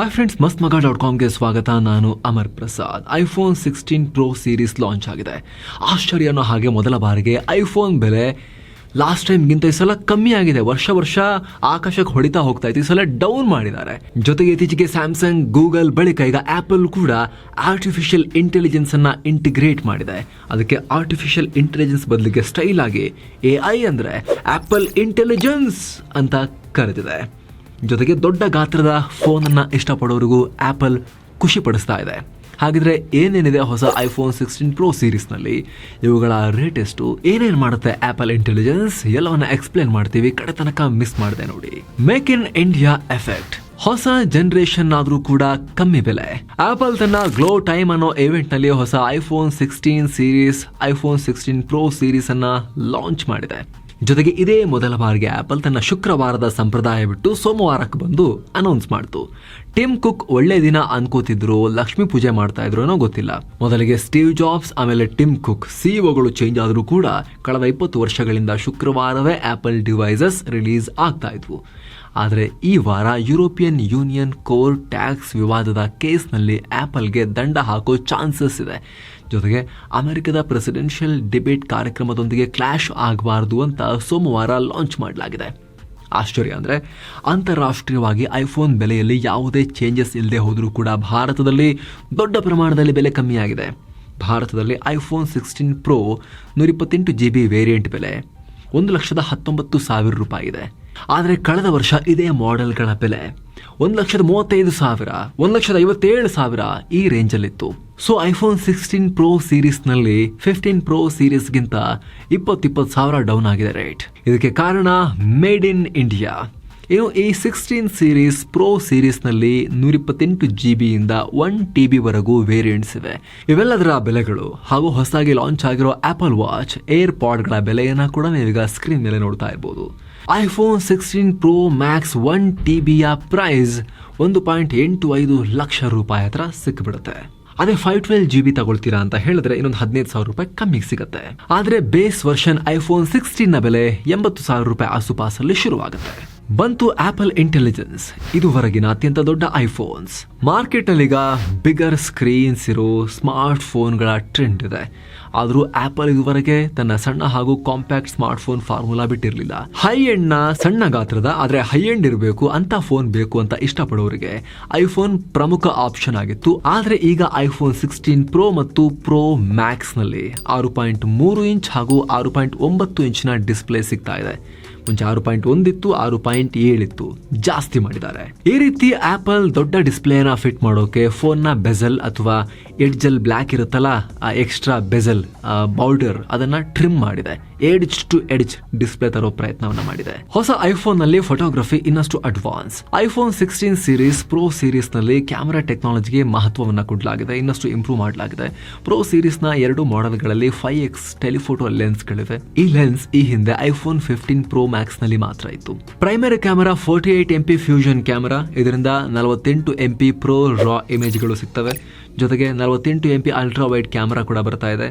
Hi friends ಮಸ್ತ್ ಮಗ dot ಕಾಮ್ಗೆ ಸ್ವಾಗತ. ನಾನು Amar Prasad. IPhone sixteen pro series launch ಆಗಿದೆ. ಆಶ್ಚರ್ಯ ಅನ್ನೋ ಹಾಗೆ ಮೊದಲ ಬಾರಿಗೆ ಐಫೋನ್ ಬೆಲೆ ಲಾಸ್ಟ್ ಟೈಮ್ಗಿಂತ ಈ ಸಲ ಕಮ್ಮಿ ಆಗಿದೆ. ವರ್ಷ ವರ್ಷ ಆಕಾಶಕ್ಕೆ ಹೊಡಿತಾ ಹೋಗ್ತಾ ಇತ್ತು ಈ ಸಲ ಡೌನ್ ಮಾಡಿದ್ದಾರೆ. ಜೊತೆಗೆ ಇತ್ತೀಚೆಗೆ ಸ್ಯಾಮ್ಸಂಗ್ ಗೂಗಲ್ ಬಳಿಕ ಈಗ ಆ್ಯಪಲ್ ಕೂಡ ಆರ್ಟಿಫಿಷಿಯಲ್ ಇಂಟೆಲಿಜೆನ್ಸ್ ಅನ್ನ ಇಂಟಿಗ್ರೇಟ್ ಮಾಡಿದೆ. ಅದಕ್ಕೆ ಆರ್ಟಿಫಿಷಿಯಲ್ ಇಂಟೆಲಿಜೆನ್ಸ್ ಬದಲಿಗೆ ಸ್ಟೈಲ್ ಆಗಿ ಎ ಐ ಅಂದ್ರೆ ಆಪಲ್ ಇಂಟೆಲಿಜೆನ್ಸ್ ಅಂತ ಕರೆದಿದೆ. ಜೊತೆಗೆ ದೊಡ್ಡ ಗಾತ್ರದ ಫೋನನ್ನು ಇಷ್ಟಪಡೋರಿಗೂ ಆ್ಯಪಲ್ ಖುಷಿ ಪಡಿಸ್ತಾ ಇದೆ. ಹಾಗಿದ್ರೆ ಏನೇನಿದೆ ಹೊಸ ಐಫೋನ್ ಸಿಕ್ಸ್ಟೀನ್ ಪ್ರೋ ಸೀರೀಸ್ನಲ್ಲಿ ಇವುಗಳ ರೇಟ್ ಎಷ್ಟು ಏನೇನು ಮಾಡುತ್ತೆ ಆ್ಯಪಲ್ ಇಂಟೆಲಿಜೆನ್ಸ್ ಎಲ್ಲವನ್ನ ಎಕ್ಸ್ಪ್ಲೇನ್ ಮಾಡ್ತೀವಿ. ಕಡೆ ತನಕ ಮಿಸ್ ಮಾಡಿದೆ ನೋಡಿ. ಮೇಕ್ ಇನ್ ಇಂಡಿಯಾ ಎಫೆಕ್ಟ್ ಹೊಸ ಜನರೇಷನ್ ಆದರೂ ಕೂಡ ಕಮ್ಮಿ ಬೆಲೆ. ಆಪಲ್ ತನ್ನ ಗ್ಲೋ ಟೈಮ್ ಅನ್ನೋ ಇವೆಂಟ್ನಲ್ಲಿ ಹೊಸ iPhone sixteen series iPhone sixteen pro series ಅನ್ನ ಲಾಂಚ್ ಮಾಡಿದೆ. ಜೊತೆಗೆ ಇದೇ ಮೊದಲ ಬಾರಿಗೆ ಆಪಲ್ ತನ್ನ ಶುಕ್ರವಾರದ ಸಂಪ್ರದಾಯ ಬಿಟ್ಟು ಸೋಮವಾರಕ್ಕೆ ಬಂದು ಅನೌನ್ಸ್ ಮಾಡ್ತು. ಟಿಮ್ ಕುಕ್ ಒಳ್ಳೆ ದಿನ ಅನ್ಕೋತಿದ್ರು, ಲಕ್ಷ್ಮಿ ಪೂಜೆ ಮಾಡ್ತಾ ಇದ್ರು ಅನ್ನೋ ಗೊತ್ತಿಲ್ಲ. ಮೊದಲಿಗೆ ಸ್ಟೀವ್ ಜಾಬ್ಸ್, ಆಮೇಲೆ ಟಿಮ್ ಕುಕ್ ಸಿಇಒಗಳು ಚೇಂಜ್ ಆದರೂ ಕೂಡ ಕಳೆದ ಇಪ್ಪತ್ತು ವರ್ಷಗಳಿಂದ ಶುಕ್ರವಾರವೇ ಆಪಲ್ ಡಿವೈಸಸ್ ರಿಲೀಸ್ ಆಗ್ತಾ ಇದ್ವು. ಆದರೆ ಈ ವಾರ ಯುರೋಪಿಯನ್ ಯೂನಿಯನ್ ಕೋರ್ ಟ್ಯಾಕ್ಸ್ ವಿವಾದದ ಕೇಸ್ನಲ್ಲಿ ಆ್ಯಪಲ್ಗೆ ದಂಡ ಹಾಕೋ ಚಾನ್ಸಸ್ ಇದೆ. ಜೊತೆಗೆ ಅಮೆರಿಕದ ಪ್ರೆಸಿಡೆನ್ಷಿಯಲ್ ಡಿಬೇಟ್ ಕಾರ್ಯಕ್ರಮದೊಂದಿಗೆ ಕ್ಲಾಶ್ ಆಗಬಾರ್ದು ಅಂತ ಸೋಮವಾರ ಲಾಂಚ್ ಮಾಡಲಾಗಿದೆ. ಆಶ್ಚರ್ಯ ಅಂದರೆ ಅಂತಾರಾಷ್ಟ್ರೀಯವಾಗಿ ಐಫೋನ್ ಬೆಲೆಯಲ್ಲಿ ಯಾವುದೇ ಚೇಂಜಸ್ ಇಲ್ಲದೆ ಹೋದರೂ ಕೂಡ ಭಾರತದಲ್ಲಿ ದೊಡ್ಡ ಪ್ರಮಾಣದಲ್ಲಿ ಬೆಲೆ ಕಮ್ಮಿಯಾಗಿದೆ. ಭಾರತದಲ್ಲಿ ಐಫೋನ್ ಸಿಕ್ಸ್ಟೀನ್ ಪ್ರೋ ನೂರಿಪ್ಪತ್ತೆಂಟು ಜಿ ಬಿ ವೇರಿಯಂಟ್ ಬೆಲೆ ಒಂದು ಲಕ್ಷದ ಹತ್ತೊಂಬತ್ತು ಸಾವಿರ ರೂಪಾಯಿ ಇದೆ. ಆದರೆ ಕಳೆದ ವರ್ಷ ಇದೇ ಮಾಡೆಲ್ಗಳ ಬೆಲೆ ಒಂದು ಲಕ್ಷದ ಮೂವತ್ತೈದು ಸಾವಿರ, ಒಂದು ಲಕ್ಷದ ಐವತ್ತೇಳು ಸಾವಿರ ಈ ರೇಂಜಲ್ಲಿತ್ತು. ಸೊ ಐಫೋನ್ ಸಿಕ್ಸ್ಟೀನ್ ಪ್ರೋ ಸೀರೀಸ್ನಲ್ಲಿ ಫಿಫ್ಟೀನ್ ಪ್ರೋ ಸೀರೀಸ್ಗಿಂತ ಇಪ್ಪತ್ತಿಪ್ಪತ್ತು ಸಾವಿರ ಡೌನ್ ಆಗಿದೆ ರೇಟ್ ಇದಕ್ಕೆ ಕಾರಣ ಮೇಡ್ ಇನ್ ಇಂಡಿಯಾ ಇನ್ನು ಈ ಸಿಕ್ಸ್ಟೀನ್ ಸೀರೀಸ್ ಪ್ರೋ ಸೀರೀಸ್ನಲ್ಲಿ ನೂರಿಪ್ಪತ್ತೆಂಟು ಜಿ ಬಿಯಿಂದ ಒನ್ ಟಿ ಬಿವರೆಗೂ ವೇರಿಯಂಟ್ಸ್ ಇವೆ. ಇವೆಲ್ಲದರ ಬೆಲೆಗಳು ಹಾಗೂ ಹೊಸದಾಗಿ ಲಾಂಚ್ ಆಗಿರೋ ಆಪಲ್ ವಾಚ್ ಏರ್ ಪಾಡ್ಗಳ ಬೆಲೆಯನ್ನು ಕೂಡ ನೀವೀಗ ಸ್ಕ್ರೀನ್ ಮೇಲೆ ನೋಡ್ತಾ ಇರ್ಬೋದು. IPhone sixteen pro max one T ಬಿಯ price ಒಂದು ಪಾಯಿಂಟ್ ಎಂಟು ಐದು ಲಕ್ಷ ರೂಪಾಯಿ ಹತ್ರ ಸಿಕ್ಕಿಬಿಡುತ್ತೆ ಅದೇ ಫೈವ್ ಟ್ವೆಲ್ ಜಿ ಬಿ ತಗೊಳ್ತೀರಾ ಅಂತ ಹೇಳಿದ್ರೆ ಇನ್ನೊಂದು ಹದಿನೈದು ಸಾವಿರ ರೂಪಾಯಿ ಕಮ್ಮಿಗೆ ಸಿಗುತ್ತೆ. ಆದ್ರೆ ಬೇಸ್ ವರ್ಷನ್ ಐಫೋನ್ ಸಿಕ್ಸ್ಟೀನ್ನ ಬೆಲೆ ಎಂಬತ್ತು ಸಾವಿರ ರೂಪಾಯಿ ಆಸುಪಾಸಲ್ಲಿ ಶುರುವಾಗುತ್ತೆ. ಬಂತು ಆಪಲ್ ಇಂಟೆಲಿಜೆನ್ಸ್ ಇದುವರೆಗಿನ ಅತ್ಯಂತ ದೊಡ್ಡ ಐಫೋನ್ಸ್ ಮಾರ್ಕೆಟ್ ಈಗ ಬಿಗರ್ ಸ್ಕ್ರೀನ್ಸ್ ಇರೋ ಸ್ಮಾರ್ಟ್ ಫೋನ್ಗಳ ಟ್ರೆಂಡ್ ಇದೆ. ಆದರೂ ಆಪಲ್ ಇದುವರೆಗೆ ತನ್ನ ಸಣ್ಣ ಹಾಗೂ ಕಾಂಪ್ಯಾಕ್ಟ್ ಸ್ಮಾರ್ಟ್ ಫೋನ್ ಫಾರ್ಮುಲಾ ಬಿಟ್ಟಿರಲಿಲ್ಲ. ಹೈ ಎಂಡ್ನ ಸಣ್ಣ ಗಾತ್ರದ, ಆದರೆ ಹೈ ಎಂಡ್ ಇರಬೇಕು ಅಂತ ಫೋನ್ ಬೇಕು ಅಂತ ಇಷ್ಟಪಡೋರಿಗೆ ಐಫೋನ್ ಪ್ರಮುಖ ಆಪ್ಷನ್ ಆಗಿತ್ತು. ಆದರೆ ಈಗ ಐಫೋನ್ ಸಿಕ್ಸ್ಟೀನ್ ಪ್ರೋ ಮತ್ತು ಪ್ರೋ ಮ್ಯಾಕ್ಸ್ನಲ್ಲಿ ಆರು ಪಾಯಿಂಟ್ ಮೂರು ಇಂಚ್ ಹಾಗೂ ಆರು ಪಾಯಿಂಟ್ ಒಂಬತ್ತು ಇಂಚಿನ ಡಿಸ್ಪ್ಲೇ ಸಿಗ್ತಾ ಇದೆ. ಮುಂಚೆ ಆರು ಪಾಯಿಂಟ್ ಒಂದಿತ್ತು, ಆರು ಪಾಯಿಂಟ್ ಏಳಿತ್ತು. ಜಾಸ್ತಿ ಮಾಡಿದ್ದಾರೆ. ಈ ರೀತಿ ಆಪಲ್ ದೊಡ್ಡ ಡಿಸ್ಪ್ಲೇನ ಫಿಟ್ ಮಾಡೋಕೆ ಫೋನ್ನ ಬೆಸಲ್ ಅಥವಾ ಎಡ್ಜಲ್ ಬ್ಲ್ಯಾಕ್ ಇರುತ್ತಲ್ಲ, ಆ ಎಕ್ಸ್ಟ್ರಾ ಬೆಜಲ್ ಬೌಲ್ಡರ್ ಅದನ್ನ ಟ್ರಿಮ್ ಮಾಡಿದೆ. ಎಡ್ಜ್ ಟು ಎಡ್ಜ್ ಡಿಸ್ಪ್ಲೇ ತರೋ ಪ್ರಯತ್ನವನ್ನ ಮಾಡಿದೆ. ಹೊಸ ಐಫೋನ್ನಲ್ಲಿ ಫೋಟೋಗ್ರಫಿ ಇನ್ನಷ್ಟು advance. IPhone sixteen series pro ಸೀರೀಸ್ನಲ್ಲಿ camera ಟೆಕ್ನಾಲಜಿಗೆ ಮಹತ್ವವನ್ನ ಕೊಡಲಾಗಿದೆ, ಇನ್ನಷ್ಟು ಇಂಪ್ರೂವ್ ಮಾಡಲಾಗಿದೆ. ಪ್ರೋ ಸೀರೀಸ್ನ ಎರಡು ಮಾಡೆಲ್ಗಳಲ್ಲಿ ಫೈವ್ ಎಕ್ಸ್ ಟೆಲಿಫೋಟೋ ಲೆನ್ಸ್ಗಳಿವೆ. ಈ ಲೆನ್ಸ್ ಈ ಹಿಂದೆ ಐಫೋನ್ ಫಿಫ್ಟೀನ್ ಪ್ರೋ ಮ್ಯಾಕ್ಸ್ನಲ್ಲಿ ಮಾತ್ರ ಇತ್ತು. Primary camera forty eight M P fusion camera ಇದರಿಂದ ನಲವತ್ತೆಂಟು ಎಂ ಪಿ ಪ್ರೋ ರಾ ಇಮೇಜ್ಗಳು ಸಿಗ್ತವೆ. ಜೊತೆಗೆ ನಲವತ್ತೆಂಟು M P ultra wide camera ಕೂಡ ಬರ್ತಾ ಇದೆ.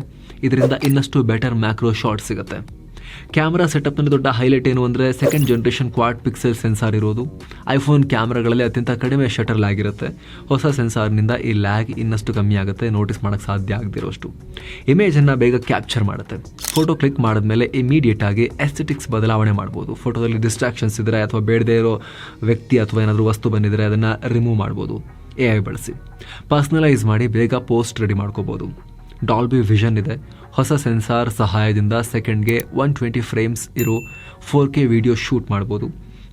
ಇದರಿಂದ ಇನ್ನಷ್ಟು ಬೆಟರ್ ಮ್ಯಾಕ್ರೋ ಶಾಟ್ ಸಿಗುತ್ತೆ. ಕ್ಯಾಮ್ರಾ ಸೆಟಪ್ನಲ್ಲಿ ದೊಡ್ಡ ಹೈಲೈಟ್ ಏನು ಅಂದರೆ second generation quad pixel sensor ಇರೋದು. ಐಫೋನ್ ಕ್ಯಾಮ್ರಾಗಳಲ್ಲಿ ಅತ್ಯಂತ ಕಡಿಮೆ ಶಟರ್ ಲ್ಯಾಗ್ ಇರುತ್ತೆ. ಹೊಸ ಸೆನ್ಸಾರ್ನಿಂದ ಈ ಲ್ಯಾಗ್ ಇನ್ನಷ್ಟು ಕಮ್ಮಿ ಆಗುತ್ತೆ. ನೋಟಿಸ್ ಮಾಡೋಕ್ಕೆ ಸಾಧ್ಯ ಆಗದಿರೋಷ್ಟು. ಇಮೇಜನ್ನು ಬೇಗ ಕ್ಯಾಪ್ಚರ್ ಮಾಡುತ್ತೆ. ಫೋಟೋ ಕ್ಲಿಕ್ ಮಾಡಿದ್ಮೇಲೆ ಇಮಿಡಿಯೇಟ್ ಆಗಿ ಎಸ್ಥೆಟಿಕ್ಸ್ ಬದಲಾವಣೆ ಮಾಡ್ಬೋದು. ಫೋಟೋದಲ್ಲಿ ಡಿಸ್ಟ್ರಾಕ್ಷನ್ಸ್ ಇದ್ದರೆ ಅಥವಾ ಬೇಡದೇ ಇರೋ ವ್ಯಕ್ತಿ ಅಥವಾ ಏನಾದರೂ ವಸ್ತು ಬಂದಿದ್ದರೆ ಅದನ್ನು ರಿಮೂವ್ ಮಾಡ್ಬೋದು. ಎ ಐ ಬಳಸಿ. ಪರ್ಸ್ನಲೈಸ್ ಮಾಡಿ ಬೇಗ ಪೋಸ್ಟ್ ರೆಡಿ ಮಾಡ್ಕೋಬೋದು. ಡಾಲ್ಬಿ ವಿಷನ್ ಇದೆ. ಹೊಸ ಸೆನ್ಸಾರ್ ಸಹಾಯದಿಂದ ಸೆಕೆಂಡ್ಗೆ ಒನ್ ಟ್ವೆಂಟಿ ಫ್ರೇಮ್ಸ್ ಇರೋ ಫೋರ್ ಕೆ ವಿಡಿಯೋ ಶೂಟ್ ಮಾಡ್ಬೋದು.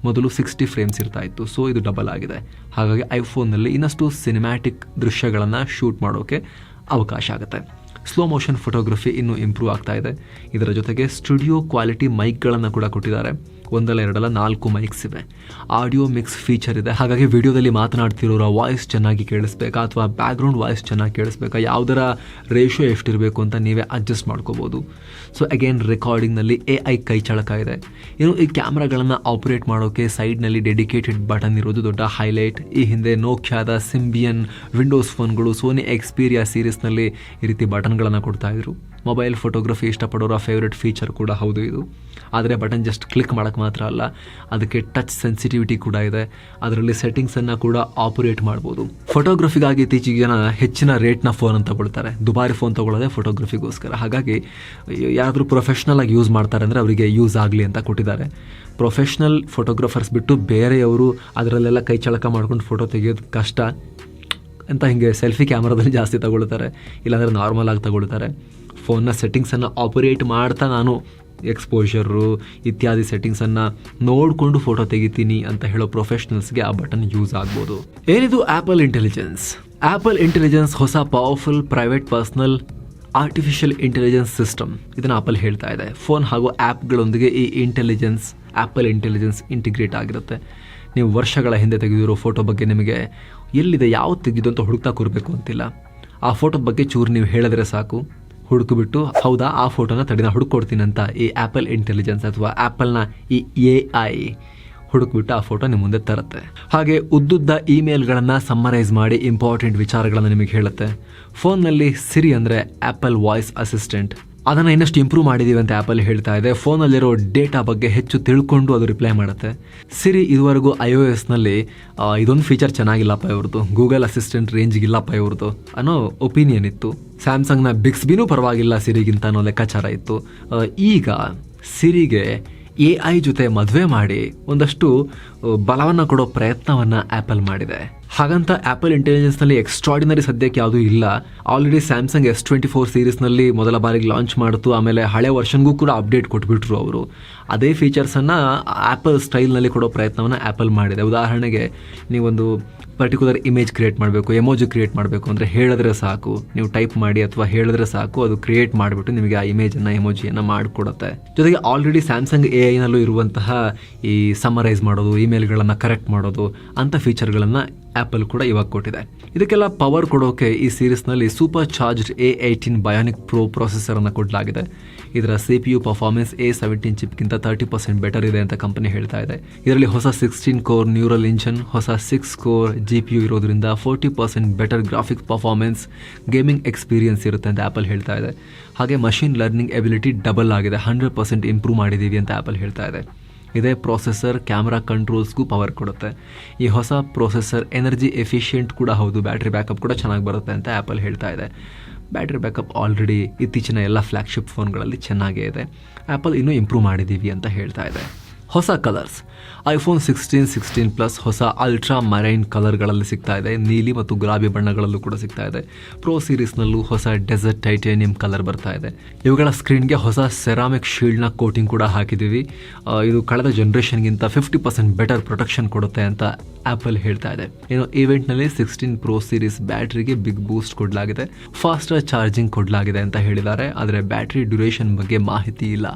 ಮೊದಲು ಸಿಕ್ಸ್ಟಿ ಫ್ರೇಮ್ಸ್ ಇರ್ತಾ ಇತ್ತು ಸೊ ಇದು ಡಬಲ್ ಆಗಿದೆ. ಹಾಗಾಗಿ ಐಫೋನ್ನಲ್ಲಿ ಇನ್ನಷ್ಟು ಸಿನಿಮ್ಯಾಟಿಕ್ ದೃಶ್ಯಗಳನ್ನು ಶೂಟ್ ಮಾಡೋಕ್ಕೆ ಅವಕಾಶ ಆಗುತ್ತೆ. ಸ್ಲೋ ಮೋಷನ್ ಫೋಟೋಗ್ರಫಿ ಇನ್ನೂ ಇಂಪ್ರೂವ್ ಆಗ್ತಾ ಇದೆ. ಇದರ ಜೊತೆಗೆ ಸ್ಟುಡಿಯೋ ಕ್ವಾಲಿಟಿ ಮೈಕ್ಗಳನ್ನು ಕೂಡ ಕೊಟ್ಟಿದ್ದಾರೆ. ಒಂದಲ್ಲ ಎರಡಲ್ಲ ನಾಲ್ಕು ಮೈಕ್ಸ್ ಇವೆ. ಆಡಿಯೋ ಮಿಕ್ಸ್ ಫೀಚರ್ ಇದೆ. ಹಾಗಾಗಿ ವಿಡಿಯೋದಲ್ಲಿ ಮಾತನಾಡ್ತಿರೋರ ವಾಯ್ಸ್ ಚೆನ್ನಾಗಿ ಕೇಳಿಸ್ಬೇಕಾ ಅಥವಾ ಬ್ಯಾಕ್ಗ್ರೌಂಡ್ ವಾಯ್ಸ್ ಚೆನ್ನಾಗಿ ಕೇಳಿಸ್ಬೇಕಾ? ಯಾವುದರ ರೇಷಿಯೋ ಎಷ್ಟಿರಬೇಕು ಅಂತ ನೀವೇ ಅಡ್ಜಸ್ಟ್ ಮಾಡ್ಕೋಬೋದು. ಸೊ ಅಗೇನ್ ರೆಕಾರ್ಡಿಂಗ್ನಲ್ಲಿ ಎ ಐ ಕೈ ಚಳಕ ಇದೆ. ಏನು ಈ ಕ್ಯಾಮ್ರಾಗಳನ್ನು ಆಪರೇಟ್ ಮಾಡೋಕ್ಕೆ ಸೈಡ್ನಲ್ಲಿ ಡೆಡಿಕೇಟೆಡ್ ಬಟನ್ ಇರೋದು ದೊಡ್ಡ ಹೈಲೈಟ್ ಈ ಹಿಂದೆ ನೋಕ್ಯಾದ ಸಿಂಬಿಯನ್ ವಿಂಡೋಸ್ ಫೋನ್ಗಳು ಸೋನಿ ಎಕ್ಸ್ಪೀರಿಯಾ ಸೀರೀಸ್ನಲ್ಲಿ ಈ ರೀತಿ ಬಟನ್ಗಳನ್ನು ಕೊಡ್ತಾ ಇದ್ರು. ಮೊಬೈಲ್ ಫೋಟೋಗ್ರಫಿ ಇಷ್ಟಪಡೋರ ಫೇವ್ರೆಟ್ ಫೀಚರ್ ಕೂಡ ಹೌದು ಇದು. ಆದರೆ ಬಟನ್ ಜಸ್ಟ್ ಕ್ಲಿಕ್ ಮಾಡೋಕ್ಕೆ ಮಾಡೋಕ್ಕೆ ಮಾತ್ರ ಅಲ್ಲ, ಅದಕ್ಕೆ ಟಚ್ ಸೆನ್ಸಿಟಿವಿಟಿ ಕೂಡ ಇದೆ. ಅದರಲ್ಲಿ ಸೆಟ್ಟಿಂಗ್ಸನ್ನು ಕೂಡ ಆಪರೇಟ್ ಮಾಡ್ಬೋದು. ಫೋಟೋಗ್ರಫಿಗಾಗಿ ಇತ್ತೀಚೆಗೆ ಜನ ಹೆಚ್ಚಿನ ರೇಟ್ನ ಫೋನ್ ಅಂತ ತಗೊಳ್ತಾರೆ. ದುಬಾರಿ ಫೋನ್ ತೊಗೊಳ್ಳೋದೇ ಫೋಟೋಗ್ರಫಿಗೋಸ್ಕರ ಹಾಗಾಗಿ ಯಾರಾದರೂ ಪ್ರೊಫೆಷ್ನಲ್ ಆಗಿ ಯೂಸ್ ಮಾಡ್ತಾರೆ ಅಂದರೆ ಅವರಿಗೆ ಯೂಸ್ ಆಗಲಿ ಅಂತ ಕೊಟ್ಟಿದ್ದಾರೆ. ಪ್ರೊಫೆಷ್ನಲ್ ಫೋಟೋಗ್ರಾಫರ್ಸ್ ಬಿಟ್ಟು ಬೇರೆಯವರು ಅದರಲ್ಲೆಲ್ಲ ಕೈ ಚಳಕ ಮಾಡ್ಕೊಂಡು ಫೋಟೋ ತೆಗೆಯೋದು ಕಷ್ಟ. ಅಂತ ಹಿಂಗೆ ಸೆಲ್ಫಿ ಕ್ಯಾಮ್ರಾದಲ್ಲಿ ಜಾಸ್ತಿ ತಗೊಳ್ತಾರೆ. ಇಲ್ಲಾಂದರೆ ನಾರ್ಮಲ್ ಆಗಿ ತಗೊಳ್ತಾರೆ. ಫೋನ್ನ ಸೆಟ್ಟಿಂಗ್ಸನ್ನು ಆಪರೇಟ್ ಮಾಡ್ತಾ ನಾನು ಎಕ್ಸ್ಪೋಜರು ಇತ್ಯಾದಿ ಸೆಟ್ಟಿಂಗ್ಸನ್ನು ನೋಡಿಕೊಂಡು ಫೋಟೋ ತೆಗಿತೀನಿ ಅಂತ ಹೇಳೋ ಪ್ರೊಫೆಷ್ನಲ್ಸ್ಗೆ ಆ ಬಟನ್ ಯೂಸ್ ಆಗ್ಬೋದು. ಏನಿದು ಆ್ಯಪಲ್ ಇಂಟೆಲಿಜೆನ್ಸ್ ಆ್ಯಪಲ್ ಇಂಟೆಲಿಜೆನ್ಸ್ ಹೊಸ powerful private personal artificial intelligence system ಇದನ್ನು ಆಪಲ್ ಹೇಳ್ತಾ ಇದೆ. ಫೋನ್ ಹಾಗೂ ಆ್ಯಪ್ಗಳೊಂದಿಗೆ ಈ ಇಂಟೆಲಿಜೆನ್ಸ್ ಆ್ಯಪಲ್ ಇಂಟೆಲಿಜೆನ್ಸ್ ಇಂಟಿಗ್ರೇಟ್ ಆಗಿರುತ್ತೆ. ನೀವು ವರ್ಷಗಳ ಹಿಂದೆ ತೆಗೆದಿರೋ ಫೋಟೋ ಬಗ್ಗೆ ನಿಮಗೆ ಎಲ್ಲಿದೆ, ಯಾವ್ದು ತೆಗೆದು ಅಂತ ಹುಡುಕ್ತಾ ಕೂರಬೇಕು ಅಂತಿಲ್ಲ. ಆ ಫೋಟೋ ಬಗ್ಗೆ ಚೂರು ನೀವು ಹೇಳಿದ್ರೆ ಸಾಕು. ಹುಡುಕಿಬಿಟ್ಟು, ಹೌದಾ, ಆ ಫೋಟೋನ ತಡಿನ ಹುಡುಕೊಡ್ತೀನಿ ಅಂತ ಈ ಆ್ಯಪಲ್ ಇಂಟೆಲಿಜೆನ್ಸ್ ಅಥವಾ ಆ್ಯಪಲ್ನ ಈ ಎ ಐ ಹುಡುಕ್ಬಿಟ್ಟು ಆ ಫೋಟೋ ನಿಮ್ಮ ಮುಂದೆ ತರುತ್ತೆ. ಹಾಗೆ ಉದ್ದುದ್ದ ಇಮೇಲ್ಗಳನ್ನು ಸಮ್ಮರೈಸ್ ಮಾಡಿ ಇಂಪಾರ್ಟೆಂಟ್ ವಿಚಾರಗಳನ್ನು ನಿಮಗೆ ಹೇಳುತ್ತೆ. ಫೋನ್ನಲ್ಲಿ ಸಿರಿ ಅಂದರೆ ಆ್ಯಪಲ್ ವಾಯ್ಸ್ ಅಸಿಸ್ಟೆಂಟ್ ಅದನ್ನು ಇನ್ನಷ್ಟು ಇಂಪ್ರೂವ್ ಮಾಡಿದ್ದೀವಿ ಅಂತ ಆ್ಯಪಲ್ಲಿ ಹೇಳ್ತಾ ಇದೆ. ಫೋನಲ್ಲಿರೋ ಡೇಟಾ ಬಗ್ಗೆ ಹೆಚ್ಚು ತಿಳ್ಕೊಂಡು ಅದು ರಿಪ್ಲೈ ಮಾಡುತ್ತೆ. ಸಿರಿ ಇದುವರೆಗೂ ಐ ಒ ಎಸ್ನಲ್ಲಿ ಇದೊಂದು ಫೀಚರ್ ಚೆನ್ನಾಗಿಲ್ಲಪ್ಪ ಇವ್ರದ್ದು. ಗೂಗಲ್ ಅಸಿಸ್ಟೆಂಟ್ ರೇಂಜ್ಗಿಲ್ಲಪ್ಪ ಇವ್ರದ್ದು. ಅನ್ನೋ ಒಪಿನಿಯನ್ ಇತ್ತು. ಸ್ಯಾಮ್ಸಂಗ್ನ ಬಿಕ್ಸ್ಬಿನೂ ಪರವಾಗಿಲ್ಲ ಸಿರಿಗಿಂತ ಅನ್ನೋ ಲೆಕ್ಕಾಚಾರ ಇತ್ತು. ಈಗ ಸಿರಿಗೆ ಎ ಐ ಜೊತೆ ಮದುವೆ ಮಾಡಿ ಒಂದಷ್ಟು ಬಲವನ್ನು ಕೊಡೋ ಪ್ರಯತ್ನವನ್ನು ಆ್ಯಪಲ್ ಮಾಡಿದೆ. ಹಾಗಂತ ಆ್ಯಪಲ್ ಇಂಟೆಲಿಜೆನ್ಸ್ನಲ್ಲಿ ಎಕ್ಸ್ಟ್ರಾಡಿನರಿ ಸದ್ಯಕ್ಕೆ ಯಾವುದೂ ಇಲ್ಲ. Already Samsung S twenty four ಸೀರೀಸ್ನಲ್ಲಿ ಮೊದಲ ಬಾರಿಗೆ ಲಾಂಚ್ ಮಾಡಿತು, ಆಮೇಲೆ ಹಳೆ ವರ್ಷನ್ಗೂ ಕೂಡ ಅಪ್ಡೇಟ್ ಕೊಟ್ಬಿಟ್ರು ಅವರು. ಅದೇ ಫೀಚರ್ಸನ್ನು ಆ್ಯಪಲ್ ಸ್ಟೈಲ್ನಲ್ಲಿ ಕೊಡೋ ಪ್ರಯತ್ನವನ್ನು ಆ್ಯಪಲ್ ಮಾಡಿದೆ. ಉದಾಹರಣೆಗೆ, ನೀವೊಂದು ಪರ್ಟಿಕ್ಯುಲರ್ ಇಮೇಜ್ ಕ್ರಿಯೇಟ್ ಮಾಡಬೇಕು ಎಮೋಜಿ ಕ್ರಿಯೇಟ್ ಮಾಡಬೇಕು ಅಂದರೆ ಹೇಳಿದ್ರೆ ಸಾಕು. ನೀವು ಟೈಪ್ ಮಾಡಿ ಅಥವಾ ಹೇಳಿದ್ರೆ ಸಾಕು, ಅದು ಕ್ರಿಯೇಟ್ ಮಾಡಿಬಿಟ್ಟು ನಿಮಗೆ ಆ ಇಮೇಜನ್ನು ಎಮೋಜಿಯನ್ನು ಮಾಡಿಕೊಡುತ್ತೆ. ಜೊತೆಗೆ ಆಲ್ರೆಡಿ ಸ್ಯಾಮ್ಸಂಗ್ ಎ ಐನಲ್ಲೂ ಇರುವಂತಹ ಈ ಸಮರೈಸ್ ಮಾಡೋದು ಇಮೇಲ್ಗಳನ್ನು ಕರೆಕ್ಟ್ ಮಾಡೋದು ಅಂಥ ಫೀಚರ್ಗಳನ್ನು ಆ್ಯಪಲ್ ಕೂಡ ಇವಾಗ ಕೊಟ್ಟಿದೆ. ಇದಕ್ಕೆಲ್ಲ ಪವರ್ ಕೊಡೋಕೆ ಈ ಸೀರೀಸ್ನಲ್ಲಿ super charged A eighteen bionic pro ಪ್ರೊಸೆಸರನ್ನು ಕೊಡಲಾಗಿದೆ. ಇದರ C P U performance A seventeen ಚಿಪ್ಗಿಂತ thirty percent better ಇದೆ ಅಂತ ಕಂಪನಿ ಹೇಳ್ತಾ ಇದೆ. ಇದರಲ್ಲಿ ಹೊಸ ಸಿಕ್ಸ್ಟೀನ್ ಕೋರ್ ನ್ಯೂರಲ್ ಇಂಜನ್ ಹೊಸ six core G P U ಇರೋದ್ರಿಂದ forty percent better graphics performance gaming experience ಇರುತ್ತೆ ಅಂತ ಆ್ಯಪಲ್ ಹೇಳ್ತಾ ಇದೆ. ಹಾಗೆ ಮಷಿನ್ ಲರ್ನಿಂಗ್ ಎಬಿಲಿಟಿ ಡಬಲ್ ಆಗಿದೆ. ಹಂಡ್ರೆಡ್ ಪರ್ಸೆಂಟ್ ಇಂಪ್ರೂವ್ ಮಾಡಿದ್ದೀವಿ ಅಂತ ಆ್ಯಪಲ್ ಹೇಳ್ತಾ ಇದೆ. ಇದೇ ಪ್ರೊಸೆಸರ್ ಕ್ಯಾಮ್ರಾ ಕಂಟ್ರೋಲ್ಸ್ಗೂ ಪವರ್ ಕೊಡುತ್ತೆ. ಈ ಹೊಸ ಪ್ರೊಸೆಸರ್ ಎನರ್ಜಿ ಎಫಿಷಿಯೆಂಟ್ ಕೂಡ ಹೌದು. ಬ್ಯಾಟ್ರಿ ಬ್ಯಾಕಪ್ ಕೂಡ ಚೆನ್ನಾಗಿ ಬರುತ್ತೆ ಅಂತ ಆ್ಯಪಲ್ ಹೇಳ್ತಾ ಇದೆ. ಬ್ಯಾಟ್ರಿ ಬ್ಯಾಕಪ್ ಆಲ್ರೆಡಿ ಇತ್ತೀಚಿನ ಎಲ್ಲ ಫ್ಲ್ಯಾಗ್ಶಿಪ್ ಫೋನ್ಗಳಲ್ಲಿ ಚೆನ್ನಾಗೇ ಇದೆ. ಆ್ಯಪಲ್ ಇನ್ನೂ ಇಂಪ್ರೂವ್ ಮಾಡಿದ್ದೀವಿ ಅಂತ ಹೇಳ್ತಾ ಇದೆ. ಹೊಸ colours. IPhone sixteen sixteen plus ಹೊಸ ಅಲ್ಟ್ರಾ ಮರೈನ್ ಕಲರ್ಗಳಲ್ಲಿ ಸಿಗ್ತಾ ಇದೆ. ನೀಲಿ ಮತ್ತು ಗುಲಾಬಿ ಬಣ್ಣಗಳಲ್ಲೂ ಕೂಡ ಸಿಗ್ತಾ ಇದೆ. ಪ್ರೋ ಸೀರೀಸ್ನಲ್ಲೂ ಹೊಸ ಡೆಸರ್ಟ್ ಟೈಟೇನಿಯಂ ಕಲರ್ ಬರ್ತಾ ಇದೆ. ಇವುಗಳ ಸ್ಕ್ರೀನ್ಗೆ ಹೊಸ ಸೆರಾಮಿಕ್ ಶೀಲ್ಡ್ನ ಕೋಟಿಂಗ್ ಕೂಡ ಹಾಕಿದ್ದೀವಿ. ಇದು ಕಳೆದ ಜನ್ರೇಷನ್ಗಿಂತ ಫಿಫ್ಟಿ ಪರ್ಸೆಂಟ್ ಬೆಟರ್ ಪ್ರೊಟೆಕ್ಷನ್ ಕೊಡುತ್ತೆ ಅಂತ ಆ್ಯಪಲ್ ಹೇಳ್ತಾ ಇದೆ. ಇನ್ನು ಈವೆಂಟ್ನಲ್ಲಿ ಸಿಕ್ಸ್ಟೀನ್ ಪ್ರೋ ಸೀರೀಸ್ ಬ್ಯಾಟ್ರಿಗೆ ಬಿಗ್ ಬೂಸ್ಟ್ ಕೊಡಲಾಗಿದೆ. ಫಾಸ್ಟರ್ ಚಾರ್ಜಿಂಗ್ ಕೊಡಲಾಗಿದೆ ಅಂತ ಹೇಳಿದ್ದಾರೆ. ಆದರೆ ಬ್ಯಾಟ್ರಿ ಡ್ಯೂರೇಷನ್ ಬಗ್ಗೆ ಮಾಹಿತಿ ಇಲ್ಲ.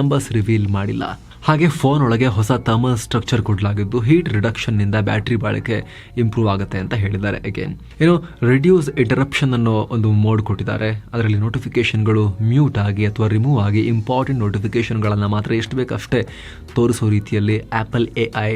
ನಂಬರ್ಸ್ ರಿವೀಲ್ ಮಾಡಿಲ್ಲ. ಹಾಗೆ ಫೋನ್ ಒಳಗೆ ಹೊಸ ಥರ್ಮಲ್ ಸ್ಟ್ರಕ್ಚರ್ ಕೊಡಲಾಗಿದ್ದು ಹೀಟ್ ರಿಡಕ್ಷನ್ನಿಂದ ಬ್ಯಾಟ್ರಿ ಬಾಳಿಕೆ ಇಂಪ್ರೂವ್ ಆಗುತ್ತೆ ಅಂತ ಹೇಳಿದ್ದಾರೆ ಅಗೇನ್ ಏನು ರಿಡ್ಯೂಸ್ ಇಂಟರಪ್ಷನ್ ಅನ್ನೋ ಒಂದು ಮೋಡ್ ಕೊಟ್ಟಿದ್ದಾರೆ. ಅದರಲ್ಲಿ ನೋಟಿಫಿಕೇಶನ್ಗಳು ಮ್ಯೂಟ್ ಆಗಿ ಅಥವಾ ರಿಮೂವ್ ಆಗಿ ಇಂಪಾರ್ಟೆಂಟ್ ನೋಟಿಫಿಕೇಶನ್ಗಳನ್ನು ಮಾತ್ರ ಎಷ್ಟು ಬೇಕಷ್ಟೇ ತೋರಿಸೋ ರೀತಿಯಲ್ಲಿ ಆ್ಯಪಲ್ ಎ ಐ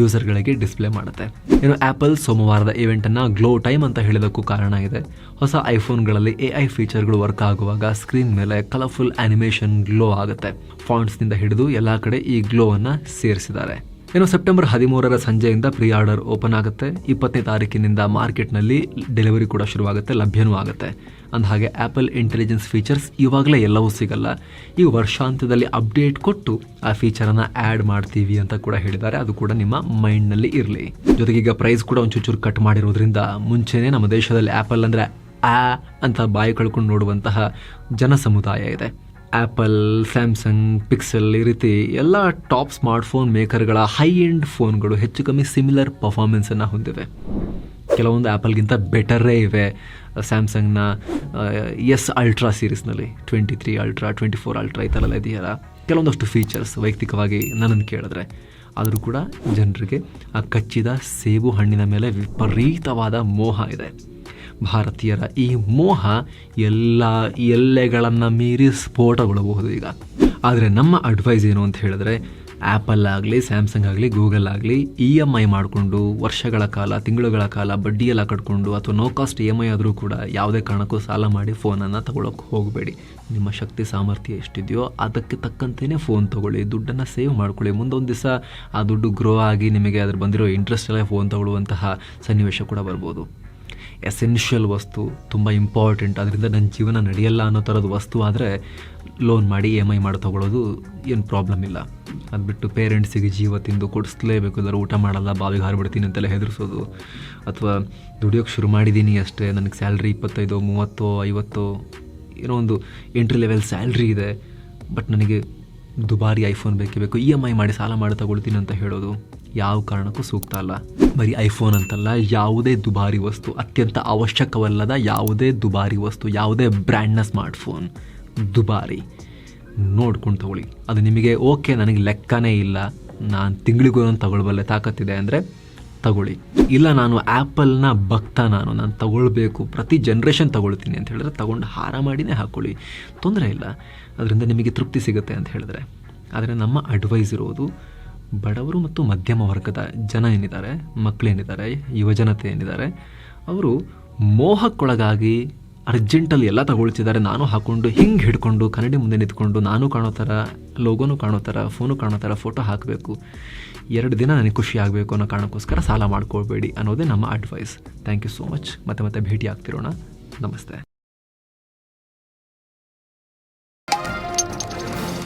ಯೂಸರ್ಗಳಿಗೆ ಡಿಸ್ಪ್ಲೇ ಮಾಡುತ್ತೆ. ಏನು ಆ್ಯಪಲ್ ಸೋಮವಾರದ ಇವೆಂಟನ್ನು ಗ್ಲೋ ಟೈಮ್ ಅಂತ ಹೇಳೋದಕ್ಕೂ ಕಾರಣ ಇದೆ. ಹೊಸ ಐಫೋನ್ಗಳಲ್ಲಿ ಎ ಐ ಫೀಚರ್ಗಳು ವರ್ಕ್ ಆಗುವಾಗ ಸ್ಕ್ರೀನ್ ಮೇಲೆ ಕಲರ್ಫುಲ್ ಆನಿಮೇಷನ್ ಗ್ಲೋ ಆಗುತ್ತೆ. ಫಾಂಟ್ಸ್ನಿಂದ ಹಿಡಿದು ಎಲ್ಲ ಕಡೆ ಈ ಗ್ಲೋವನ್ನು ಸೇರಿಸಿದ್ದಾರೆ. ಇನ್ನು ಸೆಪ್ಟೆಂಬರ್ ಹದಿಮೂರರ ಸಂಜೆಯಿಂದ ಪ್ರೀ ಆರ್ಡರ್ ಓಪನ್ ಆಗುತ್ತೆ. ಇಪ್ಪತ್ತನೇ ತಾರೀಕಿನಿಂದ ಮಾರ್ಕೆಟ್ನಲ್ಲಿ ಡೆಲಿವರಿ ಕೂಡ ಶುರುವಾಗುತ್ತೆ, ಲಭ್ಯನೂ ಆಗುತ್ತೆ. ಅಂದಹಾಗೆ ಆ್ಯಪಲ್ ಇಂಟೆಲಿಜೆನ್ಸ್ ಫೀಚರ್ಸ್ ಇವಾಗಲೇ ಎಲ್ಲವೂ ಸಿಗಲ್ಲ. ಈ ವರ್ಷಾಂತ್ಯದಲ್ಲಿ ಅಪ್ಡೇಟ್ ಕೊಟ್ಟು ಆ ಫೀಚರನ್ನು ಆ್ಯಡ್ ಮಾಡ್ತೀವಿ ಅಂತ ಕೂಡ ಹೇಳಿದ್ದಾರೆ. ಅದು ಕೂಡ ನಿಮ್ಮ ಮೈಂಡ್ನಲ್ಲಿ ಇರಲಿ. ಜೊತೆಗೆ ಈಗ ಪ್ರೈಸ್ ಕೂಡ ಒಂಚೂರು ಕಟ್ ಮಾಡಿರೋದ್ರಿಂದ ಮುಂಚೆನೇ ನಮ್ಮ ದೇಶದಲ್ಲಿ ಆ್ಯಪಲ್ ಅಂದರೆ ಆ ಅಂತ ಬಾಯಿ ಕಳ್ಕೊಂಡು ನೋಡುವಂತಹ ಜನ ಸಮುದಾಯ ಇದೆ. ಆ್ಯಪಲ್ ಸ್ಯಾಮ್ಸಂಗ್ ಪಿಕ್ಸೆಲ್ ಈ ರೀತಿ ಎಲ್ಲ ಟಾಪ್ ಸ್ಮಾರ್ಟ್ಫೋನ್ ಮೇಕರ್ಗಳ ಹೈ ಎಂಡ್ ಫೋನ್ಗಳು ಹೆಚ್ಚು ಕಮ್ಮಿ ಸಿಮಿಲರ್ ಪರ್ಫಾರ್ಮೆನ್ಸನ್ನು ಹೊಂದಿವೆ. ಕೆಲವೊಂದು ಆ್ಯಪಲ್ಗಿಂತ ಬೆಟರೇ ಇವೆ. ಸ್ಯಾಮ್ಸಂಗ್ನ S ultra ಸೀರೀಸ್ನಲ್ಲಿ twenty three ultra twenty four ultra ಈ ಥರ ಎಲ್ಲ ಇದೆಯಲ್ಲ. ಕೆಲವೊಂದಷ್ಟು ಫೀಚರ್ಸ್ ವೈಯಕ್ತಿಕವಾಗಿ ನನ್ನನ್ನು ಕೇಳಿದ್ರೆ. ಆದರೂ ಕೂಡ ಜನರಿಗೆ ಆ ಕಚ್ಚಿದ ಸೇಬು ಹಣ್ಣಿನ ಮೇಲೆ ವಿಪರೀತವಾದ ಮೋಹ ಇದೆ. ಭಾರತೀಯರ ಈ ಮೋಹ ಎಲ್ಲ ಎಲ್ಲೆಗಳನ್ನು ಮೀರಿ ಸ್ಫೋಟಗೊಳ್ಳಬಹುದು ಈಗ. ಆದರೆ ನಮ್ಮ ಅಡ್ವೈಸ್ ಏನು ಅಂತ ಹೇಳಿದ್ರೆ ಆ್ಯಪಲ್ ಆಗಲಿ ಸ್ಯಾಮ್ಸಂಗ್ ಆಗಲಿ ಗೂಗಲ್ ಆಗಲಿ ಇ ಎಂ ಐ ಮಾಡಿಕೊಂಡು ವರ್ಷಗಳ ಕಾಲ, ತಿಂಗಳುಗಳ ಕಾಲ ಬಡ್ಡಿಯೆಲ್ಲ ಕಟ್ಕೊಂಡು ಅಥವಾ no cost E M I ಆದರೂ ಕೂಡ ಯಾವುದೇ ಕಾರಣಕ್ಕೂ ಸಾಲ ಮಾಡಿ ಫೋನನ್ನು ತಗೊಳ್ಳೋಕೆ ಹೋಗಬೇಡಿ. ನಿಮ್ಮ ಶಕ್ತಿ ಸಾಮರ್ಥ್ಯ ಎಷ್ಟಿದೆಯೋ ಅದಕ್ಕೆ ತಕ್ಕಂತೆಯೇ ಫೋನ್ ತೊಗೊಳ್ಳಿ. ದುಡ್ಡನ್ನು ಸೇವ್ ಮಾಡ್ಕೊಳ್ಳಿ. ಮುಂದೊಂದು ದಿವಸ ಆ ದುಡ್ಡು ಗ್ರೋ ಆಗಿ ನಿಮಗೆ ಅದ್ರ ಬಂದಿರೋ ಇಂಟ್ರೆಸ್ಟ್ ಎಲ್ಲ ಫೋನ್ ತಗೊಳ್ಳುವಂತಹ ಸನ್ನಿವೇಶ ಕೂಡ ಬರ್ಬೋದು. ಎಸೆನ್ಷಿಯಲ್ ವಸ್ತು, ತುಂಬ ಇಂಪಾರ್ಟೆಂಟ್ ಅದರಿಂದ ನನ್ನ ಜೀವನ ನಡೆಯಲ್ಲ ಅನ್ನೋ ಥರದ ವಸ್ತು ಆದರೆ ಲೋನ್ ಮಾಡಿ ಇ ಎಂ ಐ ಮಾಡಿ ತೊಗೊಳೋದು ಏನು ಪ್ರಾಬ್ಲಮ್ ಇಲ್ಲ. ಅದು ಬಿಟ್ಟು ಪೇರೆಂಟ್ಸಿಗೆ ಜೀವ ತಿಂದು ಕೊಡಿಸ್ಲೇಬೇಕು. ಎಲ್ಲರೂ ಊಟ ಮಾಡಲ್ಲ, ಬಾವಿಗೆ ಹಾರ್ಬಿಡ್ತೀನಿ ಅಂತೆಲ್ಲ ಹೆದರ್ಸೋದು. ಅಥವಾ ದುಡಿಯೋಕ್ಕೆ ಶುರು ಮಾಡಿದ್ದೀನಿ ಅಷ್ಟೇ. ನನಗೆ ಸ್ಯಾಲ್ರಿ ಇಪ್ಪತ್ತೈದು, ಮೂವತ್ತು, ಐವತ್ತು, ಏನೋ ಒಂದು ಎಂಟ್ರಿ ಲೆವೆಲ್ ಸ್ಯಾಲ್ರಿ ಇದೆ. ಬಟ್ ನನಗೆ ದುಬಾರಿ ಐಫೋನ್ ಬೇಕೇ ಬೇಕು. ಇ ಎಂ ಐ ಮಾಡಿ ಸಾಲ ಮಾಡಿ ತಗೊಳ್ತೀನಿ ಅಂತ ಹೇಳೋದು. ಯಾವ ಕಾರಣಕ್ಕೂ ಸೂಕ್ತ ಅಲ್ಲ. ಬರೀ ಐಫೋನ್ ಅಂತಲ್ಲ, ಯಾವುದೇ ದುಬಾರಿ ವಸ್ತು, ಅತ್ಯಂತ ಅವಶ್ಯಕವಲ್ಲದ ಯಾವುದೇ ದುಬಾರಿ ವಸ್ತು, ಯಾವುದೇ ಬ್ರ್ಯಾಂಡ್ನ ಸ್ಮಾರ್ಟ್ಫೋನ್ ದುಬಾರಿ. ನೋಡ್ಕೊಂಡು ತಗೊಳ್ಳಿ. ಅದು ನಿಮಗೆ ಓಕೆ ನನಗೆ ಲೆಕ್ಕನೇ ಇಲ್ಲ. ನಾನು ತಿಂಗಳಿಗೂ ಒಂದು ತಗೊಳ್ಬಲ್ಲೆ, ತಾಕತ್ತಿದೆ ಅಂದರೆ ತಗೊಳ್ಳಿ. ಇಲ್ಲ, ನಾನು ಆ್ಯಪಲ್ನ ಭಕ್ತ ನಾನು ನಾನು ತಗೊಳ್ಬೇಕು, ಪ್ರತಿ ಜನ್ರೇಷನ್ ತಗೊಳ್ತೀನಿ ಅಂತ ಹೇಳಿದ್ರೆ ತಗೊಂಡು ಹಾರ ಮಾಡಿನೇ ಹಾಕ್ಕೊಳ್ಳಿ ತೊಂದರೆ ಇಲ್ಲ. ಅದರಿಂದ ನಿಮಗೆ ತೃಪ್ತಿ ಸಿಗುತ್ತೆ ಅಂತ ಹೇಳಿದ್ರೆ. ಆದರೆ ನಮ್ಮ ಅಡ್ವೈಸ್ ಇರೋದು ಬಡವರು ಮತ್ತು ಮಧ್ಯಮ ವರ್ಗದ ಜನ ಏನಿದ್ದಾರೆ ಮಕ್ಕಳೇನಿದ್ದಾರೆ ಯುವಜನತೆ ಏನಿದ್ದಾರೆ, ಅವರು ಮೋಹಕ್ಕೊಳಗಾಗಿ ಅರ್ಜೆಂಟಲ್ಲಿ ಎಲ್ಲ ತಗೊಳ್ತಿದ್ದಾರೆ. ನಾನು ಹಾಕ್ಕೊಂಡು ಹಿಂಗೆ ಹಿಡ್ಕೊಂಡು ಕನ್ನಡಿ ಮುಂದೆ ನಿಂತ್ಕೊಂಡು ನಾನು ಕಾಣೋ ಥರ, ಲೋಗೋನು ಕಾಣೋ ಥರ, ಫೋನು ಕಾಣೋ ಥರ ಫೋಟೋ ಹಾಕಬೇಕು. ಎರಡು ದಿನ ನನಗೆ ಖುಷಿ ಆಗಬೇಕು ಅನ್ನೋ ಕಾರಣಕ್ಕೋಸ್ಕರ ಸಾಲ ಮಾಡ್ಕೊಳ್ಬೇಡಿ ಅನ್ನೋದೇ ನಮ್ಮ advice thank you so much ಮತ್ತೆ ಮತ್ತೆ ಭೇಟಿ ಆಗ್ತಿರೋಣ ನಮಸ್ತೆ.